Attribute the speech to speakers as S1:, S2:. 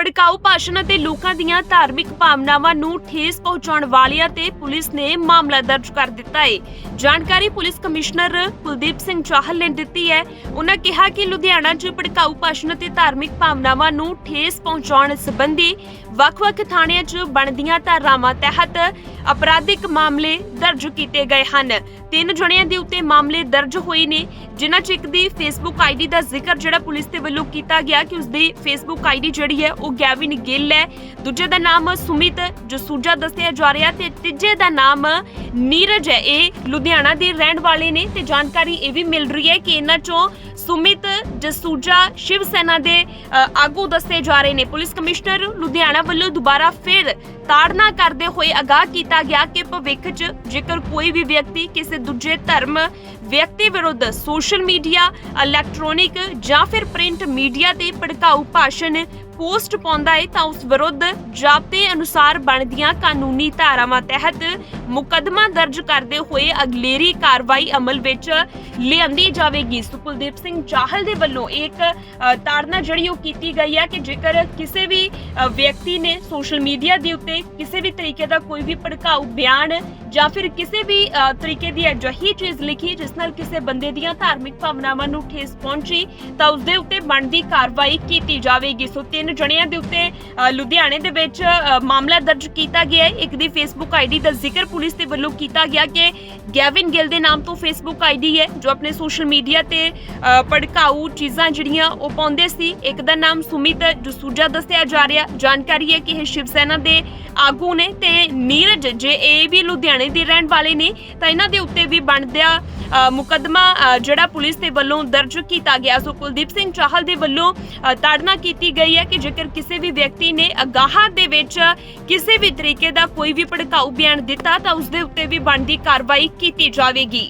S1: ਭੜਕਾਊ ਭਾਸ਼ਣ ਅਤੇ ਲੋਕਾਂ ਦੀਆਂ ਧਾਰਮਿਕ ਭਾਵਨਾਵਾਂ ਨੂੰ ਠੇਸ ਪਹੁੰਚਾਉਣ ਵਾਲਿਆਂ ਤੇ ਪੁਲਿਸ ਨੇ ਮਾਮਲਾ ਦਰਜ ਕਰ ਦਿੱਤਾ ਹੈ ਜਾਣਕਾਰੀ ਪੁਲਿਸ ਕਮਿਸ਼ਨਰ ਕੁਲਦੀਪ ਸਿੰਘ ਚਾਹਲ ਨੇ ਦਿੱਤੀ ਹੈ। ਉਹਨਾਂ ਕਿਹਾ ਕਿ ਲੁਧਿਆਣਾ 'ਚ ਭੜਕਾਊ ਭਾਸ਼ਣ ਅਤੇ ਧਾਰਮਿਕ ਭਾਵਨਾਵਾਂ ਨੂੰ ਠੇਸ ਪਹੁੰਚਾਉਣ ਸੰਬੰਧੀ ਵੱਖ-ਵੱਖ ਥਾਣਿਆਂ 'ਚ ਬਣਦੀਆਂ ਧਾਰਾਵਾਂ ਤਹਿਤ ਅਪਰਾਧਿਕ ਮਾਮਲੇ ਦਰਜ ਕੀਤੇ ਗਏ ਹਨ। ਤਿੰਨ ਜਣਿਆਂ ਦੇ ਉੱਤੇ ਮਾਮਲੇ ਦਰਜ ਹੋਏ ਨੇ, ਜਿਨ੍ਹਾਂ 'ਚ ਇੱਕ ਦੀ ਫੇਸਬੁੱਕ ਆਈਡੀ ਦਾ ਜ਼ਿਕਰ ਜਿਹੜਾ ਪੁਲਿਸ ਦੇ ਵੱਲੋਂ ਕੀਤਾ ਗਿਆ ਕਿ ਉਸਦੀ ਫੇਸਬੁੱਕ ਆਈਡੀ ਜਿਹੜੀ ਹੈ ਉਹ ਗੈਵਿਨ ਗਿੱਲ ਹੈ। ਦੂਜੇ ਦਾ ਨਾਮ ਸੁਮਿਤ ਜਸੂਜਾ ਦੱਸਿਆ ਜਾ ਰਿਹਾ ਤੇ ਤੀਜੇ ਦਾ ਨਾਮ ਨੀਰਜ ਹੈ। ਇਹ ਲੁਧਿਆਣਾ ਦੇ ਰਹਿਣ ਵਾਲੇ ਨੇ ਤੇ ਜਾਣਕਾਰੀ ਇਹ ਵੀ ਮਿਲ ਰਹੀ ਹੈ ਕਿ ਇਹਨਾਂ 'ਚੋਂ ਸੁਮਿਤ ਜਸੂਜਾ ਸ਼ਿਵ ਸੈਨਾ ਦੇ ਆਗੂ ਦੱਸੇ ਜਾ ਰਹੇ ਨੇ। ਪੁਲਿਸ ਕਮਿਸ਼ਨਰ ਲੁਧਿਆਣਾ ਵੱਲੋਂ ਦੁਬਾਰਾ ਫਿਰ ਤਾੜਨਾ ਕਰਦੇ ਹੋਏ ਅਗਾਹ ਕੀਤਾ ਗਿਆ ਕਿ ਭਵਿੱਖ 'ਚ ਜੇਕਰ ਕੋਈ ਵੀ ਵਿਅਕਤੀ ਕਿਸੇ ਦੂਜੇ ਧਰਮ ਵਿਅਕਤੀ ਵਿਰੁੱਧ ਸੋਸ਼ਲ ਮੀਡੀਆ, ਇਲੈਕਟ੍ਰੋਨਿਕ ਜਾਂ ਫਿਰ ਪ੍ਰਿੰਟ ਮੀਡੀਆ ਤੇ ਭੜਕਾਊ ਭਾਸ਼ਣ ਪੋਸਟ ਪਾਉਂਦਾ ਹੈ ਤਾਂ ਉਸ ਵਿਰੁੱਧ ਜਾਬਤੇ ਅਨੁਸਾਰ ਬਣਦੀਆਂ ਕਾਨੂੰਨੀ ਧਾਰਾਵਾਂ ਤਹਿਤ ਮੁਕੱਦਮਾ ਦਰਜ ਕਰਦੇ ਹੋਏ ਅਗਲੇਰੀ ਕਾਰਵਾਈ ਅਮਲ ਵਿੱਚ ਲਿਆਂਦੀ ਜਾਵੇਗੀ। ਸੋ ਸਿੰਘ ਚਾਹਲ ਦੇ ਵੱਲੋਂ ਇੱਕ ਤਾੜਨਾ ਜਿਹੜੀ ਉਹ ਕੀਤੀ ਗਈ ਹੈ ਕਿ ਜੇਕਰ ਕਿਸੇ ਵੀ ਵਿਅਕਤੀ ਨੇ ਸੋਸ਼ਲ ਮੀਡੀਆ ਦੇ ਉੱਤੇ ਕਿਸੇ ਵੀ ਤਰੀਕੇ ਦਾ ਕੋਈ ਵੀ ਭੜਕਾਊ ਬਿਆਨ ਜਾਂ ਫਿਰ ਕਿਸੇ ਵੀ ਤਰੀਕੇ ਦੀ ਅਜਿਹੀ ਚੀਜ਼ ਲਿਖੀ ਜਿਸ ਨਾਲ ਕਿਸੇ ਬੰਦੇ ਦੀਆਂ ਧਾਰਮਿਕ ਭਾਵਨਾਵਾਂ ਨੂੰ ਠੇਸ ਪਹੁੰਚੀ ਤਾਂ ਉਸ ਦੇ ਉੱਤੇ ਬਣਦੀ ਕਾਰਵਾਈ ਕੀਤੀ ਜਾਵੇਗੀ। ਸੋ ਤਿੰਨ ਜਣਿਆਂ ਦੇ ਉੱਤੇ ਲੁਧਿਆਣੇ ਦੇ ਵਿੱਚ ਮਾਮਲਾ ਦਰਜ ਕੀਤਾ ਗਿਆ ਹੈ। ਇੱਕ ਦੀ ਫੇਸਬੁੱਕ ਆਈਡੀ ਦਾ ਜ਼ਿਕਰ ਪੁਲਿਸ ਦੇ ਵੱਲੋਂ ਕੀਤਾ ਗਿਆ ਕਿ ਗੈਵਿਨ ਗਿੱਲ ਦੇ ਨਾਮ ਤੋਂ ਫੇਸਬੁੱਕ ਆਈਡੀ ਹੈ ਜੋ ਆਪਣੇ ਸੋਸ਼ਲ ਮੀਡੀਆ ਤੇ ਅ, ਭੜਕਾਊ ਚੀਜ਼ਾਂ ਜਿਹੜੀਆਂ ਉਹ ਪਾਉਂਦੇ ਸੀ। ਇੱਕ ਦਾ ਨਾਮ ਸੁਮਿਤ ਜਸੂਜਾ ਦੱਸਿਆ ਜਾ ਰਿਹਾ। ਜਾਣਕਾਰੀ ਹੈ ਕਿ ਇਹ ਸ਼ਿਵ ਸੈਨਾ ਦੇ ਆਗੂ ਨੇ ਤੇ ਨੀਰਜ ਜੇ ਇਹ ਵੀ ਲੁਧਿਆਣੇ ਦੇ ਰਹਿਣ ਵਾਲੇ ਨੇ ਤਾਂ ਇਹਨਾਂ ਦੇ ਉੱਤੇ ਵੀ ਬਣਦਿਆ ਮੁਕੱਦਮਾ ਜਿਹੜਾ ਪੁਲਿਸ ਦੇ ਵੱਲੋਂ ਦਰਜ ਕੀਤਾ ਗਿਆ ਸੋ ਕੁਲਦੀਪ ਸਿੰਘ ਚਾਹਲ ਦੇ ਵੱਲੋਂ ਤਾੜਨਾ ਕੀਤੀ ਗਈ ਹੈ ਕਿ ਜੇਕਰ ਕਿਸੇ ਵੀ ਵਿਅਕਤੀ ਨੇ ਅਗਾਹਾਂ ਦੇ ਵਿੱਚ ਕਿਸੇ ਵੀ ਤਰੀਕੇ ਦਾ ਕੋਈ ਵੀ ਭੜਕਾਊ ਬਿਆਨ ਦਿੱਤਾ ਤਾਂ ਉਸ ਦੇ ਉੱਤੇ ਵੀ ਬਣਦੀ ਕਾਰਵਾਈ ਕੀਤੀ ਜਾਵੇਗੀ।